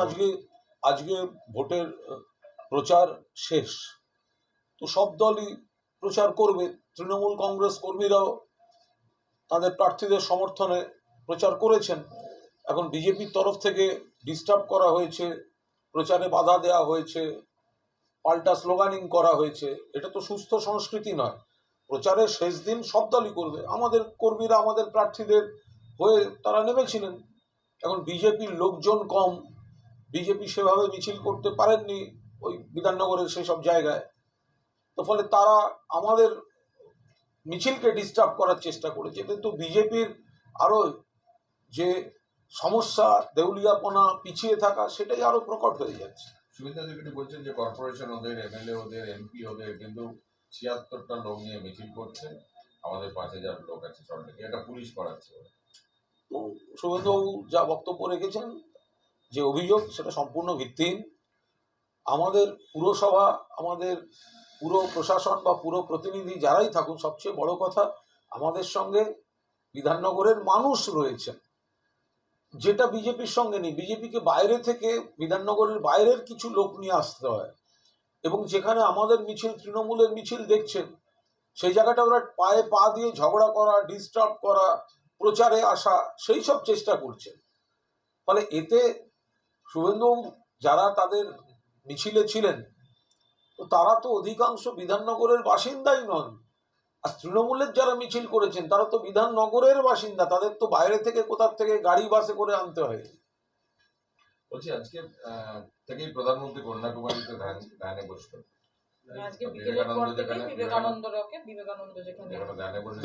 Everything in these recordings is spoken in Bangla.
আজকে আজকে ভোটের প্রচার শেষ। তো সব দলই প্রচার করবে, তৃণমূল কংগ্রেস কর্মীরাও তাদের প্রার্থীদের সমর্থনে প্রচার করেছেন। এখন বিজেপির তরফ থেকে ডিস্টার্ব করা হয়েছে, প্রচারে বাধা দেওয়া হয়েছে, পাল্টা স্লোগানিং করা হয়েছে। এটা তো সুস্থ সংস্কৃতি নয়। প্রচারের শেষ দিন সব দলই করবে। আমাদের কর্মীরা, আমাদের প্রার্থীদের হয়ে তারা নেমেছিলেন। এখন বিজেপির লোকজন কম বিজেপি সেভাবে মিছিল করতে পারেননি ওই বিধাননগরের সেই সব জায়গায়। তো ফলে তারা আমাদের মিছিলকে ডিস্টার্ব করার চেষ্টা করেছে। কিন্তু বিজেপির আরও যে সমস্যা দেউলিয়াপনা পিছিয়ে থাকা সেটাই আরও প্রকট হয়ে যাচ্ছে। সুবিধা দেবী বলছেন যে কর্পোরেশন ওদের এমএলএ ওদের এমপি ওদের কিন্তু ছিয়াত্তরটা লোক নিয়ে মিছিল করছে। আমাদের পাঁচ হাজার লোক আছে সরকারি এটা পুলিশ করাচ্ছে। শুভেন্দুবাবু যা বক্তব্য রেখেছেন যে অভিযোগ, সেটা সম্পূর্ণ ভিত্তিহীন। আমাদের পুরসভা, আমাদের পুরো প্রশাসন বা পুরো প্রতিনিধি যারাই থাকুন, সবচেয়ে বড় কথা, আমাদের সঙ্গে বিধাননগরের মানুষ রয়েছেন। যেটা বিজেপির সঙ্গে নেই। বিজেপিকে বাইরে থেকে, বিধাননগরের বাইরের কিছু লোক নিয়ে আসতে হয়। এবং যেখানে আমাদের মিছিল, তৃণমূলের মিছিল দেখছেন, সেই জায়গাটা ওরা পায়ে পা দিয়ে ঝগড়া করা ডিস্টার্ব করা, প্রচারে আসা, সেই সব চেষ্টা করছে ফলে এতে শুভেন্দুবাবু যারা তাদের মিছিলে ছিলেন তো তারা তো অধিকাংশ বিধাননগরের বাসিন্দাই নন। আর তৃণমূলের যারা মিছিল করেছেন তারা তো বিধাননগরের বাসিন্দা তাদের তো বাইরে থেকে কোথার থেকে গাড়ি বাসে করে আনতে হয়। বলছি আজকে থেকেই প্রধানমন্ত্রী কন্যাকুমারীতে ধ্যান ধ্যানে বসবেন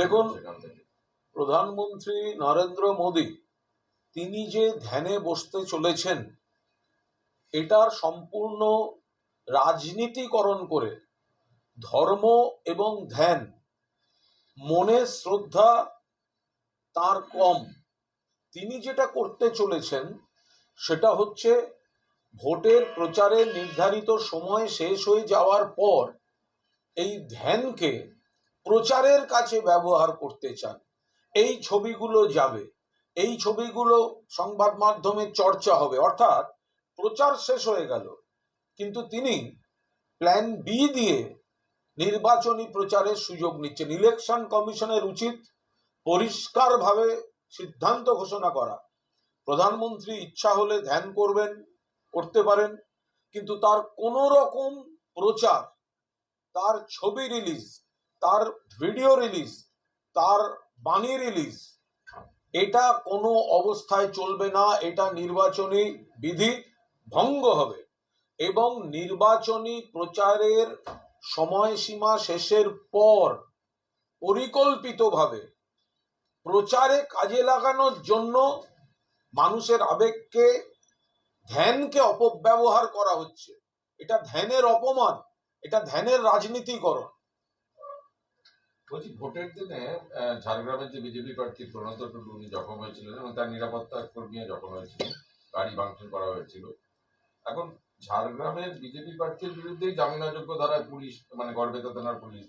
দেখুন, প্রধানমন্ত্রী নরেন্দ্র মোদী তিনি যে ধ্যানে বসতে চলেছেন এটার সম্পূর্ণ রাজনীতিকরণ করে ধর্ম এবং ধ্যান, মনে শ্রদ্ধা, তার কম। তিনি যেটা করতে চলেছেন, সেটা হচ্ছে ভোটের প্রচারে নির্ধারিত সময় শেষ হয়ে যাওয়ার পর এই ধ্যানকে প্রচারের কাছে ব্যবহার করতে চান। এই ছবিগুলো যাবে। এই ছবিগুলো সংবাদ মাধ্যমে চর্চা হবে। অর্থাৎ প্রচার শেষ হয়ে গেল। কিন্তু তিনি প্ল্যান বি দিয়ে নির্বাচনী প্রচারের সুযোগ নিচ্ছেন। ইলেকশন কমিশনের উচিত পরিষ্কারভাবে সিদ্ধান্ত ঘোষণা করা। প্রধানমন্ত্রী ইচ্ছা হলে ধ্যান করবেন, করতে পারেন, কিন্তু তার কোনো রকম প্রচার, তার ছবি রিলিজ তার ভিডিও রিলিজ তার বাণী রিলিজ এটা কোনো অবস্থায় চলবে না। এটা নির্বাচনী বিধি। ভঙ্গ হবে এবং নির্বাচনী প্রচারের সময়সীমা শেষের পর পরিকল্পিতভাবে প্রচারে কাজে লাগানোর জন্য মানুষের আবেগকে, ধ্যানকে অপব্যবহার করা হচ্ছে। এটা ধ্যানের অপমান, এটা ধ্যানের রাজনীতিকরণ। বলছি, ভোটের দিনে ঝাড়গ্রামের যে বিজেপি প্রার্থী প্রণত টুডু উনি জখম হয়েছিলেন এবং তার নিরাপত্তা কর্মীও জখম হয়েছিল গাড়ি ভাঙচুর করা হয়েছিল। এখন ঝাড়গ্রামের বিজেপি প্রার্থীর বিরুদ্ধেই জামিনাযোগ্য ধারায় পুলিশ মানে গড়বেতা থানার পুলিশ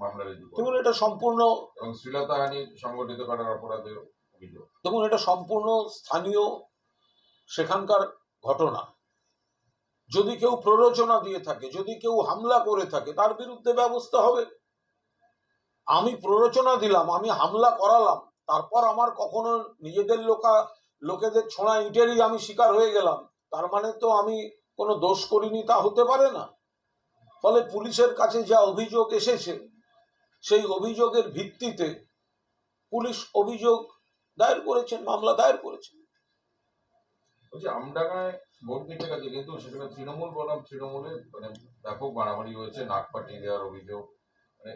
মামলা রুজু দেখুন এটা সম্পূর্ণ এবং শ্লীলতাহানি সংগঠিত করার অপরাধে অভিযোগ। দেখুন এটা সম্পূর্ণ স্থানীয় সেখানকার ঘটনা। যদি কেউ প্ররোচনা দিয়ে থাকে যদি কেউ হামলা করে থাকে তার বিরুদ্ধে ব্যবস্থা হবে। আমি প্ররোচনা দিলাম আমি হামলা করালাম তারপর আমার কখনো নিজেদের লোকা লোকেদের ছোঁড়া ইটেরই আমি শিকার হয়ে গেলাম। তার মানে তো আমি কোনো দোষ করিনি, তা হতে পারে না। ফলে পুলিশের কাছে যা অভিযোগ এসেছে, সেই অভিযোগের ভিত্তিতে পুলিশ অভিযোগ দায়ের করেছেন, মামলা দায়ের করেছেন। আমডাঙ্গায় ভোট দিতে গেছে, কিন্তু সেখানে তৃণমূল বনাম, তৃণমূলে মানে ব্যাপক মারামারি হয়েছে, নাক পাঠিয়ে দেওয়ার অভিযোগ। মানে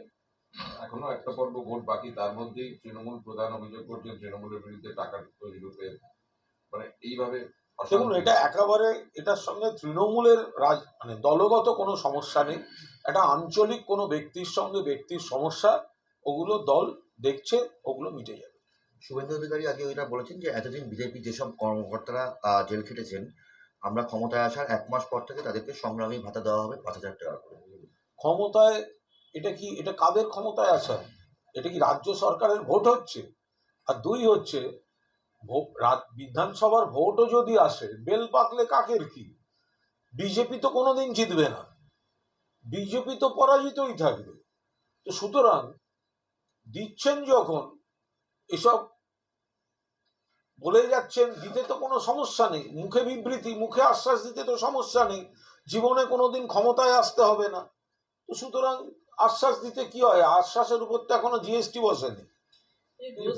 এখনও একটা পর্ব ভোট বাকি, তার মধ্যেই তৃণমূল প্রধান অভিযোগ করছেন, তৃণমূলের বিরুদ্ধে টাকা তৈরি রূপে মানে এইভাবে দেখুন এটা একেবারে এটার সঙ্গে তৃণমূলের রাজ মানে দলগত কোনো সমস্যা নেই। এটা আঞ্চলিক কোনো ব্যক্তির সঙ্গে ব্যক্তির সমস্যা ওগুলো দল দেখছে ওগুলো মিটে যাবে। শুভেন্দু অধিকারী আগে ওইটা বলেছেন যে এতদিন বিজেপি যেসব কর্মকর্তারা জেল খেটেছেন আমরা ক্ষমতায় আসার এক মাস পর থেকে তাদেরকে সংগ্রামী ভাতা দেওয়া হবে পাঁচ হাজার টাকা করে। ক্ষমতায় এটা কি এটা কাদের ক্ষমতায় আসা? এটা কি রাজ্য সরকারের ভোট হচ্ছে? আর দুই হচ্ছে রাত, বিধানসভার ভোটও যদি আসে, বেল পাকলে কাকের কি? বিজেপি তো কোনোদিন জিতবে না। বিজেপি তো পরাজিতই থাকবে। তো সুতরাং দিচ্ছেন যখন, এসব বলে যাচ্ছেন, দিতে তো কোনো সমস্যা নেই। মুখে বিবৃতি, মুখে আশ্বাস দিতে তো সমস্যা নেই। জীবনে কোনোদিন ক্ষমতায় আসতে হবে না। তো সুতরাং আশ্বাস দিতে কি হয়? আশ্বাসের উপর তো এখনও জিএসটি বসেনি।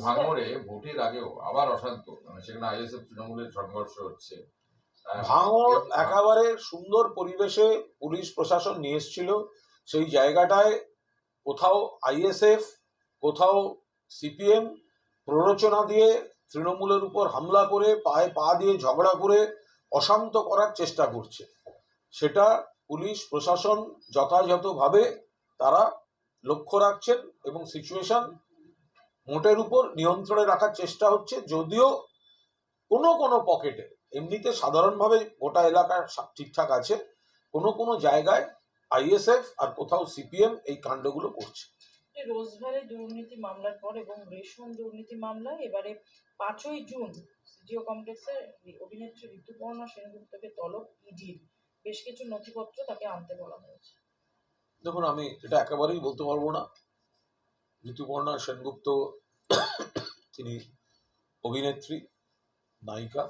ভাঙড়ে ভোটের আগেও আবার অশান্ত। মানে সেখানে আইএসএফ তৃণমূলের সংঘর্ষ হচ্ছে। ভাঙড় একেবারে সুন্দর পরিবেশে পুলিশ প্রশাসন নিয়ে এসেছিল। সেই জায়গাটায় কোথাও আইএসএফ কোথাও সিপিএম প্ররোচনা দিয়ে তৃণমূলের উপর হামলা করে পায়ে পা দিয়ে ঝগড়া করে অশান্ত করার চেষ্টা করছে। সেটা পুলিশ প্রশাসন যথাযথভাবে তারা লক্ষ্য রাখছেন এবং সিচুয়েশন মোটের উপর নিয়ন্ত্রণে রাখার চেষ্টা হচ্ছে যদিও কোনো কোনো পকেটে এমনিতে সাধারণভাবে গোটা এলাকা ঠিকঠাক আছে কোনো কোনো জায়গায় আইএসএফ আর কোথাও সিপিএম এই কাণ্ডগুলো করছে। এই রোজভ্যালি দুর্নীতি মামলার পর এবং রেশন দুর্নীতি মামলায় এবারে পাঁচই জুন সিজিও কমপ্লেক্সে অভিনেত্রী ঋতুপর্ণা সেনগুপ্তকে তলব ইডির বেশ কিছু নথিপত্র তাকে আনতে বলা হয়েছে। দেখুন আমি এটা একেবারেই বলতে পারব না। ঋতুপর্ণা সেনগুপ্ত তিনি অভিনেত্রী, নায়িকা।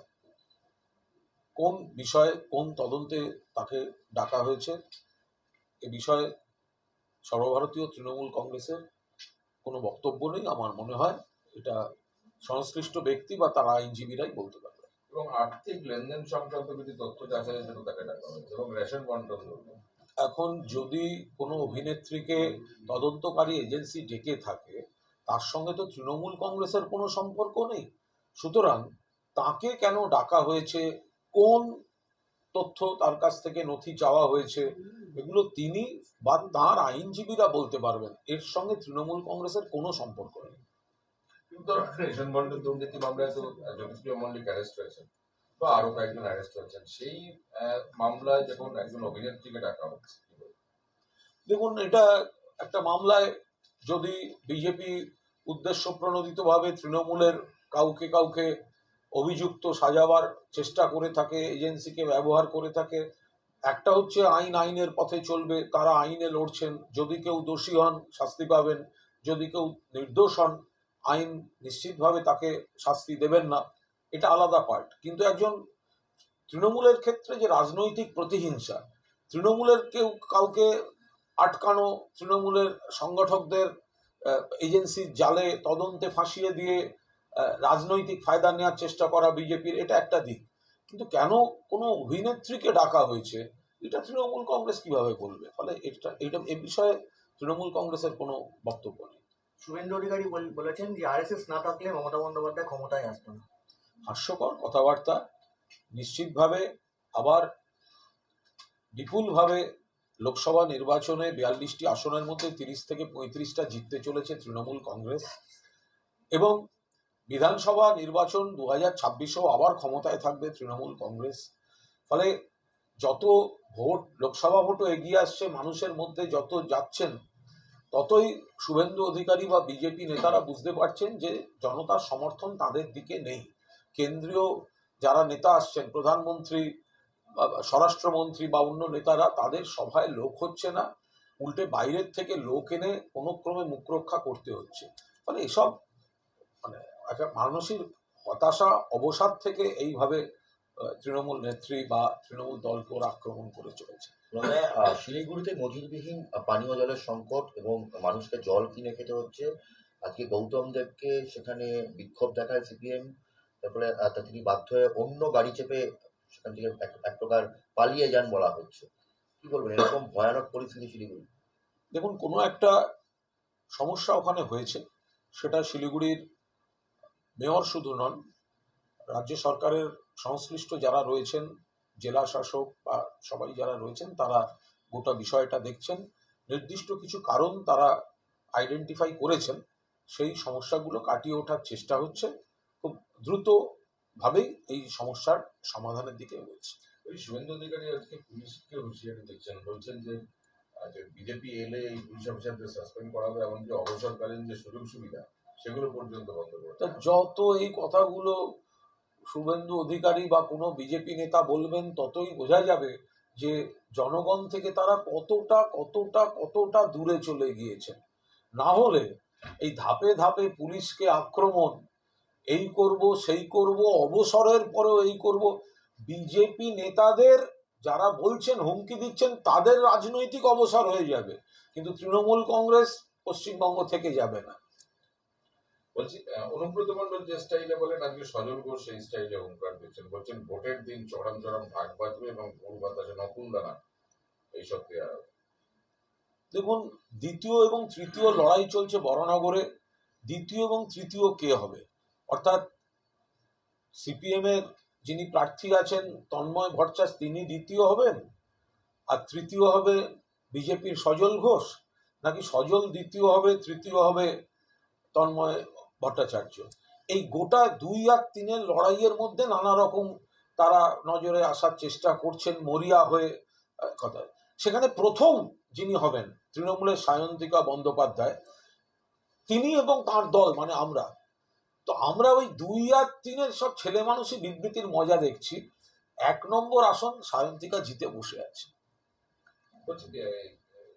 কোন বিষয়ে কোন তদন্তে তাকে ডাকা হয়েছে? এ বিষয়ে সর্বভারতীয় তৃণমূল কংগ্রেসের কোনো বক্তব্য নেই আমার মনে হয়। এটা সংশ্লিষ্ট ব্যক্তি বা তার আইনজীবীরাই বলতে পারবে এবং আর্থিক লেনদেন সংক্রান্ত কিছু তথ্য যাচাইয়ের জন্য তাকে ডাকা হয়েছে এবং রেশন বন্টন এখন যদি কোনো অভিনেত্রীকে তদন্তকারী এজেন্সি ডেকে থাকে, তার সঙ্গে তো তৃণমূল কংগ্রেসের কোনো সম্পর্ক নেই। সুতরাং তাকে কেন ডাকা হয়েছে, কোন তথ্য তার কাছ থেকে নথি চাওয়া হয়েছে, এগুলো তিনি বা তার আইনজীবীরা বলতে পারবেন। এর সঙ্গে তৃণমূল কংগ্রেসের কোনো সম্পর্ক নেই। কিন্তু রেশন বন্টন দুর্নীতি মামলায় তো জ্যোতিপ্রিয় মল্লিক অ্যারেস্ট হয়েছেন। বা আরও কয়েকজন অ্যারেস্ট হয়েছেন। সেই মামলায় যখন একজন অভিনেত্রীকে ডাকা হচ্ছে দেখুন, এটা একটা মামলায় যদি বিজেপি উদ্দেশ্য প্রণোদিতভাবে তৃণমূলের কাউকে কাউকে অভিযুক্ত সাজাবার চেষ্টা করে থাকে, এজেন্সিকে ব্যবহার করে থাকে, একটা হচ্ছে আইন আইনের পথে চলবে, তারা আইনে লড়ছেন, যদি কেউ দোষী হন, শাস্তি পাবেন, যদি কেউ নির্দোষ হন, আইন নিশ্চিতভাবে তাকে শাস্তি দেবেন না। এটা আলাদা পার্ট কিন্তু একজন তৃণমূলের ক্ষেত্রে যে রাজনৈতিক প্রতিহিংসা, তৃণমূলের কেউ কাউকে আটকানো, তৃণমূলের সংগঠকদের এজেন্সির জালে তদন্তে ফাঁসিয়ে দিয়ে রাজনৈতিক ফায়দা নেওয়ার চেষ্টা করা বিজেপির, এটা একটা দিক। কিন্তু কেন কোনো অভিনেত্রীকে ডাকা হয়েছে? এটা তৃণমূল কংগ্রেস কীভাবে বলবে ফলে এটা এটা এ বিষয়ে তৃণমূল কংগ্রেসের কোনো বক্তব্য নেই। শুভেন্দু অধিকারী বলেছেন যে আরএসএস না থাকলে মমতা বন্দ্যোপাধ্যায় ক্ষমতায় আসতো না। হাস্যকর কথাবার্তা নিশ্চিতভাবে আবার বিপুলভাবে লোকসভা নির্বাচনে বিয়াল্লিশটি আসনের মধ্যে তিরিশ থেকে পঁয়ত্রিশটা জিততে চলেছে তৃণমূল কংগ্রেস এবং বিধানসভা নির্বাচন দু হাজার ছাব্বিশেও আবার ক্ষমতায় থাকবে তৃণমূল কংগ্রেস। ফলে যত ভোট, লোকসভা ভোটও এগিয়ে আসছে, মানুষের মধ্যে যত যাচ্ছেন, ততই শুভেন্দু অধিকারী বা বিজেপি নেতারা বুঝতে পারছেন যে জনতার সমর্থন তাদের দিকে নেই। কেন্দ্রীয় যারা নেতা আসছেন প্রধানমন্ত্রী স্বরাষ্ট্রমন্ত্রী বা অন্য নেতারা তাদের সভায় লোক হচ্ছে না। উল্টে বাইরের থেকে লোক এনে কোনো ক্রমে মুখ রক্ষা করতে হচ্ছে। ফলে এসব মানে একটা মানসিক হতাশা অবসাদ থেকে এইভাবে তৃণমূল নেত্রী বা তৃণমূল দলকে ওরা আক্রমণ করে চলেছে। মানে শিলিগুড়িতে নজিরবিহীন আহ, পানীয় জলের সংকট এবং মানুষকে জল কিনে খেতে হচ্ছে। আজকে গৌতম দেবকে সেখানে বিক্ষোভ দেখায় সিপিএম। তারপরে তিনি বাধ্য হয়ে অন্য গাড়ি চেপে সেখান থেকে এক প্রকার পালিয়ে যান বলা হচ্ছে। কি বলবেন? এরকম ভয়ানক পরিস্থিতি শিলিগুড়ি দেখুন, কোনো একটা সমস্যা ওখানে হয়েছে। সেটা শিলিগুড়ির মেয়র শুধু নন, রাজ্য সরকারের সংশ্লিষ্ট যারা রয়েছেন, জেলা শাসক বা সবাই যারা রয়েছেন, তারা গোটা বিষয়টা দেখছেন। নির্দিষ্ট কিছু কারণ তারা আইডেন্টিফাই করেছেন। সেই সমস্যাগুলো কাটিয়ে ওঠার চেষ্টা হচ্ছে। খুব দ্রুতভাবেই এই সমস্যার সমাধানের দিকে এগোচ্ছে। ওই শুভেন্দু অধিকারী আজকে পুলিশকে হুঁশিয়ারি দিচ্ছেন। বলছেন যে বিজেপি এলে এই পুলিশ অফিসারদের সাসপেন্ড করা হবে এমনকি অবসরকালীন যে সুযোগ সুবিধা সেগুলো পর্যন্ত বন্ধ করতে তা যত এই কথাগুলো শুভেন্দু অধিকারী বা কোনো বিজেপি নেতা বলবেন ততই বোঝা যাবে যে জনগণ থেকে তারা কতটা কতটা কতটা দূরে চলে গিয়েছেন। না হলে এই ধাপে ধাপে পুলিশকে আক্রমণ এই করব সেই করব অবসরের পরেও এই করব। বিজেপি নেতাদের যারা বলছেন হুমকি দিচ্ছেন তাদের রাজনৈতিক অবসর হয়ে যাবে। কিন্তু তৃণমূল কংগ্রেস পশ্চিমবঙ্গ থেকে যাবে না। বলছি অনুব্রত মন্ডল যে স্টাইলে বলেন আজকে সজল ঘোষ সেই স্টাইলে হুঙ্কার দিচ্ছেন। বলছেন ভোটের দিন চরম চরম ভাগ বাজবে এবং ভোর বাতাসে নকুল দানা এইসব দেওয়া। দেখুন দ্বিতীয় এবং তৃতীয় লড়াই চলছে বড়নগরে। দ্বিতীয় এবং তৃতীয় কে হবে? অর্থাৎ সিপিএম এর যিনি প্রার্থী আছেন, তন্ময় ভট্টাচার্য, তিনি দ্বিতীয় হবেন? আর তৃতীয় হবে বিজেপির সজল ঘোষ? নাকি সজল দ্বিতীয় হবে, তৃতীয় হবে তন্ময় ভট্টাচার্য? এই গোটা দুই আর তিনের লড়াইয়ের মধ্যে নানা রকম তারা নজরে আসার চেষ্টা করছেন, মরিয়া হয়ে কথা। সেখানে প্রথম যিনি হবেন, তৃণমূলের সায়ন্তিকা বন্দ্যোপাধ্যায়, তিনি এবং তার দল মানে আমরা। তো আমরা ওই দুই আর তিনের সব ছেলে মানুষই বিবৃতির মজা দেখছি। এক নম্বর আসন সায়ন্তিকা জিতে বসে আছে। বলছি যে,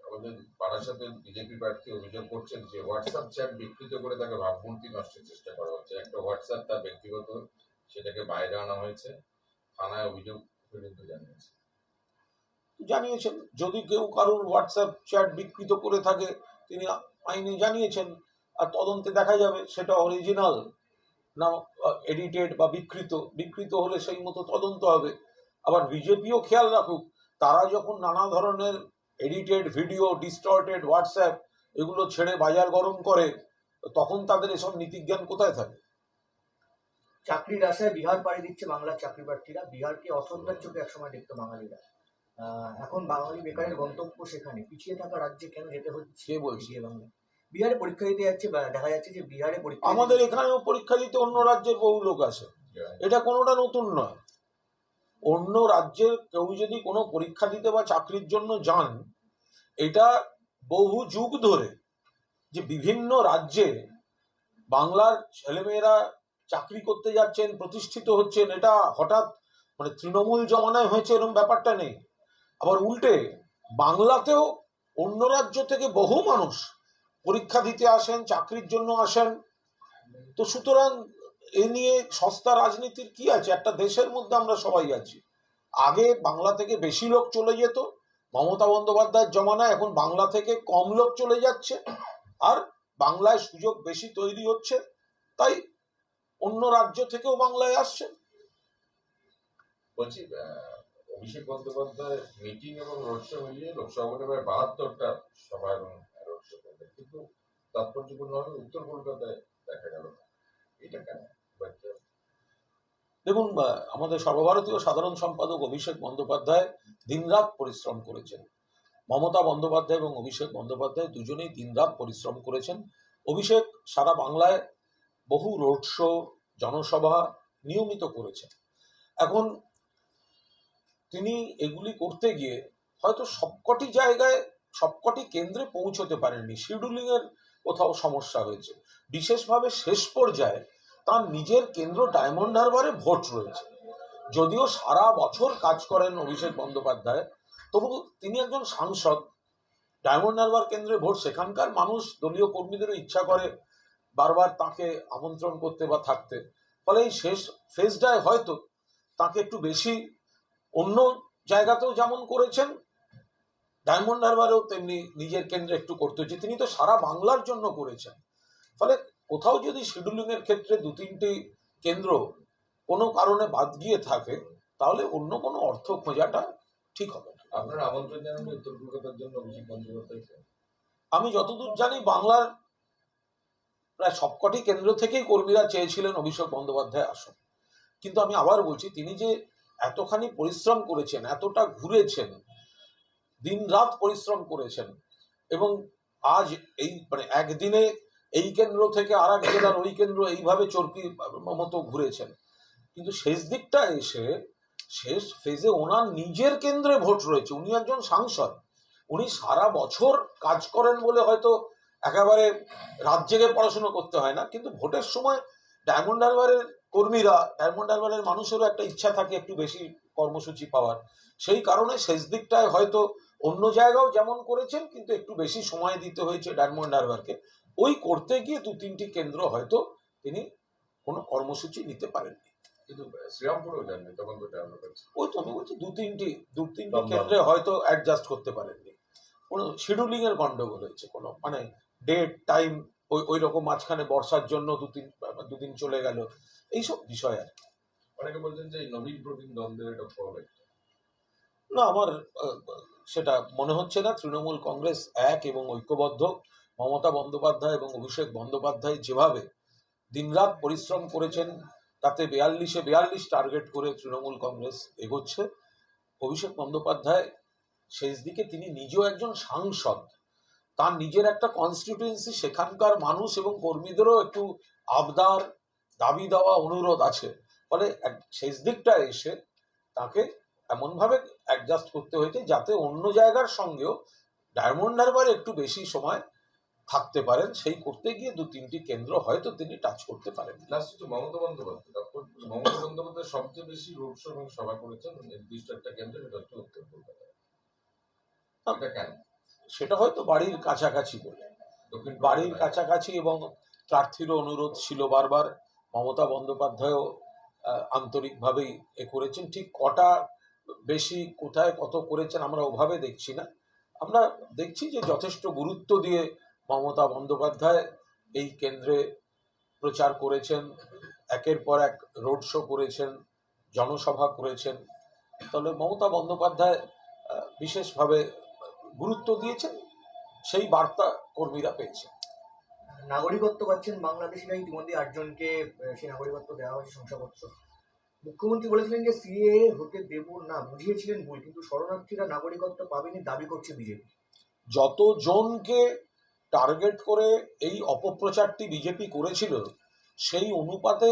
আমাদের বারাসাতের বিজেপি প্রার্থী অভিযোগ করছেন যে হোয়াটসঅ্যাপ চ্যাট বিকৃত করে তাকে ভাবমূর্তি নষ্টের চেষ্টা করা হচ্ছে। একটা হোয়াটসঅ্যাপ তার ব্যক্তিগত সেটাকে বাইরে আনা হয়েছে। থানায় অভিযোগ পর্যন্ত জানিয়েছে। জানিয়েছেন। যদি কেউ কারোর হোয়াটসঅ্যাপ চ্যাট বিকৃত করে থাকে তিনি আইনে জানিয়েছেন। আর তদন্তে দেখা যাবে সেটা অরিজিনাল না এডিটেড বা বিকৃত। বিকৃত হলে সেই মতো তদন্ত হবে। আবার বিজেপিও খেয়াল রাখুক তারা যখন নানা ধরনের এডিটেড ভিডিও ডিস্টর্টেড হোয়াটসঅ্যাপ এগুলো ছেড়ে বাজার গরম করে তখন তাদের এসব নীতিজ্ঞান কোথায় থাকে? চাকরির আশায় বিহার পাড়ি দিচ্ছে বাংলার চাকরি প্রার্থীরা বিহারকে অসন্ধ্যার চোখে একসময় দেখতো বাঙালিরা। এখন বাঙালি বেকারের গন্তব্য সেখানে। পিছিয়ে থাকা রাজ্যে কেন যেতে হচ্ছে? কে বলছে? বাংলা বিহারে পরীক্ষা দিতে যাচ্ছে বা দেখা যাচ্ছে যে বিহারে পরীক্ষা আমাদের এখানেও পরীক্ষা দিতে অন্য রাজ্যের বহু লোক আসে। এটা কোনোটা নতুন নয়। অন্য রাজ্যের কেউ যদি কোনো পরীক্ষা দিতে বা চাকরির জন্য যান এটা বহু যুগ ধরে যে বিভিন্ন রাজ্যে বাংলার ছেলেমেয়েরা চাকরি করতে যাচ্ছেন প্রতিষ্ঠিত হচ্ছেন এটা হঠাৎ মানে তৃণমূল জমানায় হয়েছে এরকম ব্যাপারটা নেই। আবার উল্টে বাংলাতেও অন্য রাজ্য থেকে বহু মানুষ পরীক্ষা দিতে আসেন, চাকরির জন্য আসেন। তো সুতরাং এ নিয়ে সস্তা রাজনীতির কি আছে? একটা দেশের মধ্যে আমরা সবাই আছি। আগে বাংলা থেকে বেশি লোক চলে যেত। মমতা বন্দ্যোপাধ্যায়ের জমানায় এখন বাংলা থেকে কম লোক চলে যাচ্ছে। আর বাংলায় সুযোগ বেশি তৈরি হচ্ছে। তাই অন্য রাজ্য থেকেও বাংলায় আসছে। বলছি অভিষেক বন্দ্যোপাধ্যায় মিটিং এবং রোড শো মিলিয়ে লোকসভা বাহাত্তরটা সভা এবং কিন্তু তাৎপর্যপূর্ণভাবে উত্তর কলকাতায় দেখা গেল না। এটা কেন? দেখুন আমাদের সর্বভারতীয় সাধারণ সম্পাদক অভিষেক বন্দ্যোপাধ্যায় দিনরাত পরিশ্রম করেছেন। মমতা বন্দ্যোপাধ্যায় এবং অভিষেক বন্দ্যোপাধ্যায় দুজনেই দিনরাত পরিশ্রম করেছেন। অভিষেক সারা বাংলায় বহু রোড শো, জনসভা নিয়মিত করেছেন। এখন তিনি এগুলি করতে গিয়ে হয়তো সবকটি জায়গায় সবকটি কেন্দ্রে পৌঁছতে পারেননি শিডিউলিং এর কোথাও সমস্যা হয়েছে। বিশেষভাবে শেষ পর্যায়ে তার নিজের কেন্দ্র ডায়মন্ড হারবারে ভোট রয়েছে। যদিও সারা বছর কাজ করেন অভিষেক বন্দ্যোপাধ্যায়, তবু তিনি একজন সাংসদ। ডায়মন্ড হারবার কেন্দ্রে ভোট সেখানকার মানুষ, দলীয় কর্মীদেরও ইচ্ছা করে বারবার তাকে আমন্ত্রণ করতে বা থাকতে। ফলে এই শেষ ফেজটায় হয়তো তাকে একটু বেশি অন্য জায়গাতেও যেমন করেছেন ডায়মন্ড হারবারেও তেমনি নিজের কেন্দ্রে একটু করতে হচ্ছে তিনি তো সারা বাংলার জন্য করেছেন। ফলে কোথাও যদি শিডিউলিং এর ক্ষেত্রে দু তিনটি কেন্দ্র কোনো কারণে বাদ গিয়ে থাকে তাহলে অন্য কোনো অর্থ খোঁজাটা ঠিক হবে না। আপনারা আমন্ত্রণ জানান উত্তর কলকাতার জন্য অভিষেক বন্দ্যোপাধ্যায়কে। আমি যতদূর জানি বাংলার প্রায় সবকটি কেন্দ্র থেকেই কর্মীরা চেয়েছিলেন অভিষেক বন্দ্যোপাধ্যায় আসুন। কিন্তু আমি আবার বলছি তিনি যে এতখানি পরিশ্রম করেছেন এতটা ঘুরেছেন দিন রাত পরিশ্রম করেছেন। এবং আজ এই মানে একদিনে এই কেন্দ্র থেকে আর এক জেলার ওই কেন্দ্র এইভাবে চরকি মতো ঘুরেছেন। কিন্তু শেষ দিকটা এসে, শেষ ফেজে ওনার নিজের কেন্দ্রে ভোট রয়েছে। উনি একজন সাংসদ। উনি সারা বছর কাজ করেন বলে হয়তো একেবারে রাত জেগে পড়াশুনো করতে হয় না। কিন্তু ভোটের সময় ডায়মন্ড হারবারের কর্মীরা, ডায়মন্ড হারবারের মানুষেরও একটা ইচ্ছা থাকে একটু বেশি কর্মসূচি পাওয়ার। সেই কারণে শেষ দিকটায় হয়তো অন্য জায়গাও যেমন করেছেন কিন্তু একটু বেশি সময় দিতে হয়েছে ডায়মন্ড হারবারকে। ওই করতে গিয়ে দু তিনটি কেন্দ্র হয়তো তিনি কোনো কর্মসূচি নিতে পারেননি। কিন্তু শ্রীরামপুরেও যাননি তখন তো ওই তো আমি বলছি দু তিনটি দু তিনটি কেন্দ্রে হয়তো অ্যাডজাস্ট করতে পারেননি। কোনো শিডিউলিং এর গন্ডগোল হয়েছে কোনো মানে ডেট টাইম ওই ওই রকম মাঝখানে বর্ষার জন্য দু তিন দুদিন চলে গেল। এইসব বিষয় আর কি। অনেকে বলছেন যে নবীন প্রবীণ দ্বন্দ্বের এটা না আমার সেটা মনে হচ্ছে না। তৃণমূল কংগ্রেস এক এবং ঐক্যবদ্ধ। মমতা বন্দ্যোপাধ্যায় এবং অভিষেক বন্দ্যোপাধ্যায় যেভাবে দিনরাত পরিশ্রম করেছেন, তাতে বেয়াল্লিশে বিয়াল্লিশ টার্গেট করে তৃণমূল কংগ্রেস এগোচ্ছে। অভিষেক বন্দ্যোপাধ্যায় শেষ দিকে তিনি নিজেও একজন সাংসদ। তার নিজের একটা কনস্টিটিউয়েন্সি সেখানকার মানুষ এবং কর্মীদেরও একটু আবদার, দাবি দেওয়া অনুরোধ আছে। ফলে শেষ দিকটা এসে তাকে এমনভাবে অ্যাডজাস্ট করতে হয়েছে যাতে অন্য জায়গার সঙ্গেও ডায়মন্ড হারবারে একটু বেশি সময় থাকতে পারেন। সেই করতে গিয়ে দু তিনটি কেন্দ্র হয়তো তিনি টাচ করতে পারেন। মমতা বন্দ্যোপাধ্যায়। মমতা বন্দ্যোপাধ্যায় সবচেয়ে বেশি রোড শো এবং সভা করেছেন নির্দিষ্ট একটা কেন্দ্র সেটা হচ্ছে উত্তর কলকাতায়। এটা কেন? সেটা হয়তো বাড়ির কাছাকাছি বলে। বাড়ির কাছাকাছি এবং প্রার্থীরও অনুরোধ ছিল বারবার। মমতা বন্দ্যোপাধ্যায়ও আন্তরিকভাবেই এ করেছেন। ঠিক কটা বেশি কোথায় কত করেছেন আমরা ওভাবে দেখছি না। আমরা দেখছি যে যথেষ্ট গুরুত্ব দিয়ে মমতা বন্দ্যোপাধ্যায় এই কেন্দ্রে প্রচার করেছেন, একের পর এক রোড শো করেছেন, জনসভা করেছেন। তাহলে মমতা বন্দ্যোপাধ্যায় বিশেষভাবে গুরুত্ব দিয়েছেন, সেই বার্তা কর্মীরা পেয়েছেন। নাগরিকত্ব পাচ্ছেন বাংলাদেশিরা ইতিমধ্যে আটজনকে সেই নাগরিকত্ব দেওয়া হয়েছে শংসাপত্র। মুখ্যমন্ত্রী বলেছিলেন যে সিএ হতে দেব না, বুঝিয়েছিলেন ভুল, কিন্তু শরণার্থীরা নাগরিকত্ব পাবেনি দাবি করছে বিজেপি। যত জনকে টার্গেট করে এই অপপ্রচারটি বিজেপি করেছিল, সেই অনুপাতে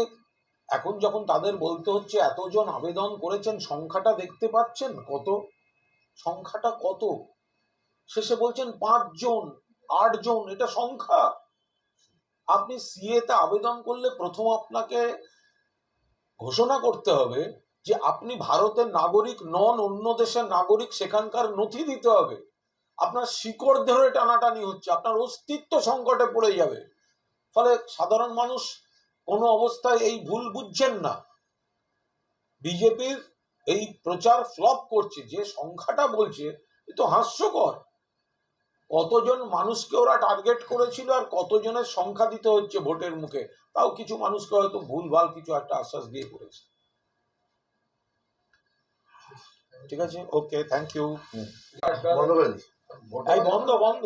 এখন যখন তাদের বলতে হচ্ছে এতজন আবেদন করেছেন, সংখ্যাটা দেখতে পাচ্ছেন কত? সংখ্যাটা কত? শেষে বলছেন পাঁচজন, আটজন, এটা সংখ্যা। আপনি সিএতে আবেদন করলে প্রথম আপনাকে ঘোষণা করতে হবে যে আপনি ভারতের নাগরিক, নন অন্য দেশের নাগরিক সেখানকার নথি দিতে হবে। আপনার শিকড় ধরে টানাটানি হচ্ছে, আপনার অস্তিত্ব সংকটে পড়ে যাবে। ফলে সাধারণ মানুষ কোনো অবস্থায় এই ভুল বুঝছেন না। বিজেপির এই প্রচার ফ্লপ করছে, যে সংখ্যাটা বলছে, এ তো হাস্যকর। কতজন মানুষকে ওরা টার্গেট করেছিল আর কতজনের সংখ্যা দিতে হচ্ছে ভোটের মুখে তাও কিছু মানুষকে হয়তো ভুলভাল কিছু একটা আশ্বাস দিয়ে করেছে। ঠিক আছে? ওকে থ্যাংক ইউ বন্ধ বন্ধ।